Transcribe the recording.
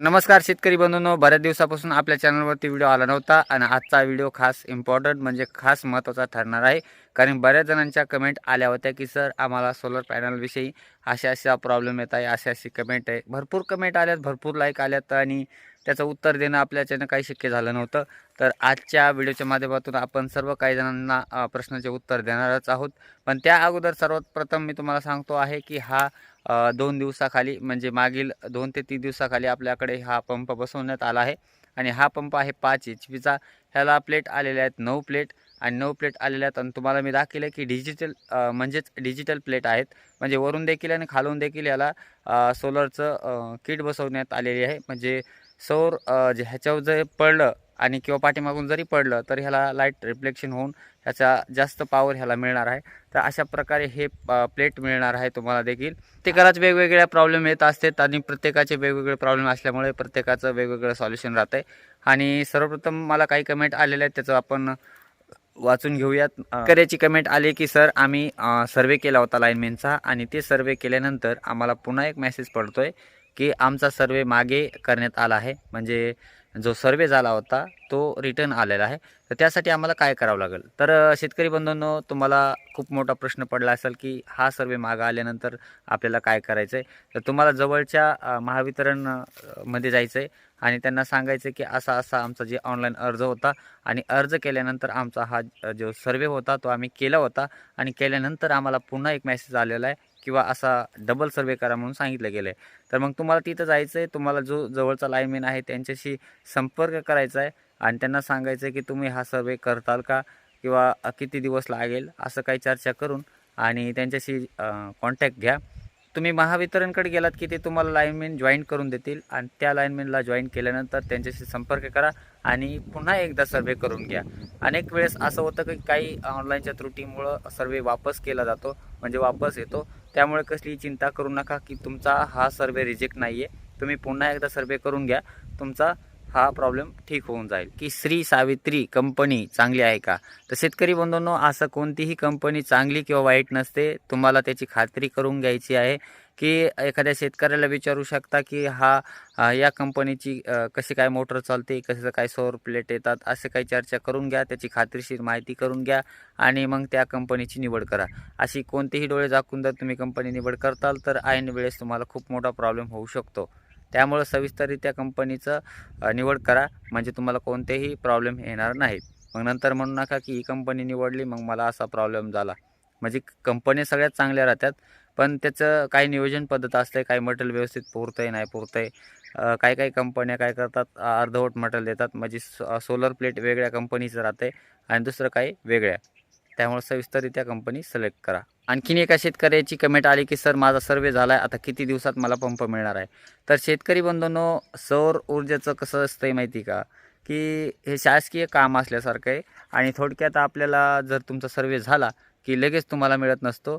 नमस्कार शेतकरी बंधूंनो बऱ्याच दिवसापासून आपल्या चॅनलवरती व्हिडिओ आला नव्हता आणि आजचा व्हिडिओ खास इम्पॉर्टंट म्हणजे खास महत्त्वाचा ठरणार आहे. कारण बऱ्याच जणांच्या कमेंट आल्या होत्या की सर आम्हाला सोलर पॅनलविषयी अशा अशा प्रॉब्लेम येत आहे अशा अशी कमेंट आहे. भरपूर कमेंट आल्यात भरपूर लाईक आल्यात आणि त्याचं उत्तर देणं आपल्याच्यानं काही शक्य झालं नव्हतं. तर आजच्या व्हिडिओच्या माध्यमातून आपण सर्व काही जणांना प्रश्नाचे उत्तर देणारच आहोत. पण त्या अगोदर सर्वात प्रथम मी तुम्हाला सांगतो आहे की हा दोन दिवसाखाली म्हणजे मागील दोन ते तीन दिवसाखाली आपल्याकडे हा पंप बसवण्यात आला आहे. आणि हा पंप आहे पाच एच पीचा. ह्याला प्लेट आलेल्या आहेत नऊ प्लेट. आणि नऊ प्लेट आलेल्या आहेत आणि तुम्हाला मी दाखवलं की डिजिटल म्हणजेच डिजिटल प्लेट आहेत. म्हणजे वरून देखील आणि खालून देखील याला सोलरचं किट बसवण्यात आलेली आहे. म्हणजे सौर जे ह्याच्यावर जर पडलं आणि किंवा पाठीमागून जरी पडलं तर ह्याला लाइट रिफ्लेक्शन होऊन ह्याचा जास्त पॉवर ह्याला मिळणार आहे. तर अशा प्रकारे हे प्लेट मिळणार आहे तुम्हाला देखील. प्रत्येकालाच वेगवेगळ्या प्रॉब्लेम येत असतात आणि प्रत्येकाचे वेगवेगळे प्रॉब्लेम असल्यामुळे प्रत्येकाचं वेगवेगळं सॉल्युशन राहतं आहे आणि सर्वप्रथम मला काही कमेंट आलेल्या आहेत त्याचं आपण वाचून घेऊयात. करायची कमेंट आली की सर आम्ही सर्वे केला होता लाईनमॅनचा आणि ते सर्वे केल्यानंतर आम्हाला पुन्हा एक मेसेज पडतोय. की आमचा सर्वे मागे करण्यात आला आहे. म्हणजे जो सर्वे झाला होता तो रिटर्न आलेला आहे. तर त्यासाठी आम्हाला काय करावं लागेल? तर शेतकरी बंधूंनो तुम्हाला खूप मोठा प्रश्न पडला असेल की हा सर्वे मागं आल्यानंतर आपल्याला काय करायचं आहे तर तुम्हाला जवळच्या महावितरणमध्ये महावितरणमध्ये जायचं आहे आणि त्यांना सांगायचं की असा असा आमचा जे ऑनलाईन अर्ज होता आणि अर्ज केल्यानंतर आमचा हा जो सर्वे होता तो आम्ही केला होता आणि केल्यानंतर आम्हाला पुन्हा एक मेसेज आलेला आहे किंवा असा डबल सर्वे करा म्हणून सांगितलं गेलं आहे तर मग तुम्हाला तिथं जायचं आहे तुम्हाला जो जवळचा लाईनमॅन आहे त्यांच्याशी संपर्क करायचा आहे आणि त्यांना सांगायचं आहे की तुम्ही हा सर्वे करताल का किंवा किती दिवस लागेल असं काही चर्चा करून आणि त्यांच्याशी कॉन्टॅक्ट घ्या. तुम्ही महावितरणकडे गेलात की ते तुम्हाला लाईनमॅन जॉईन करून देतील आणि त्या लाईनमॅनला जॉईन केल्यानंतर त्यांच्याशी संपर्क करा आणि पुन्हा एकदा सर्वे करून घ्या. अनेक वेळेस असं होतं की काही ऑनलाईनच्या त्रुटीमुळं सर्वे वापस केला जातो म्हणजे वापस येतो. त्यामुळे कसली चिंता करू नका की तुमचा हा सर्वे रिजेक्ट नाही आहे तुम्ही पुन्हा एकदा सर्वे करून घ्या. तुमचा हा प्रॉब्लेम ठीक होऊन जाईल. की श्री सावित्री कंपनी चांगली आहे का? तर शेतकरी बंधूंनो असं कोणतीही कंपनी चांगली किंवा वाईट नसते. तुम्हाला त्याची खात्री करून घ्यायची आहे. की एखाद्या शेतकऱ्याला विचारू शकता की हा या कंपनीची कशी काय मोटर चालते कसं काय सौर प्लेट येतात असे काही चर्चा करून घ्या त्याची खात्रीशीर माहिती करून घ्या आणि मग त्या कंपनीची निवड करा. अशी कोणतेही डोळे झाकून जर तुम्ही कंपनी निवड करताल तर ऐन वेळेस तुम्हाला खूप मोठा प्रॉब्लेम होऊ शकतो. त्यामुळं सविस्तररित्या कंपनीचं निवड करा म्हणजे तुम्हाला कोणतेही प्रॉब्लेम येणार नाहीत. मग नंतर म्हणू नका की ही कंपनी निवडली मग मला असा प्रॉब्लेम झाला. म्हणजे कंपनी सगळ्यात चांगल्या राहतात. पण त्याचं काही नियोजन पद्धत असतं आहे काही मटेरियल व्यवस्थित पुरतं आहे नाही पुरतं आहे काही काही कंपन्या काय करतात अर्धवट मटेरियल देतात. म्हणजे सोलर प्लेट वेगळ्या कंपनीचं राहते आणि दुसरं काही वेगळ्या. त्यामुळे सविस्तररित्या कंपनी सिलेक्ट करा. आणखीन एका शेतकऱ्याची कमेंट आली की सर माझा सर्वे झाला आहे आता किती दिवसात मला पंप मिळणार आहे? तर शेतकरी बंधूंनो सौर ऊर्जेचं कसं असतंय माहिती का? की हे शासकीय काम असल्यासारखं आहे आणि थोडक्यात आपल्याला जर तुमचा सर्वे झाला की लगेच तुम्हाला मिळत नसतो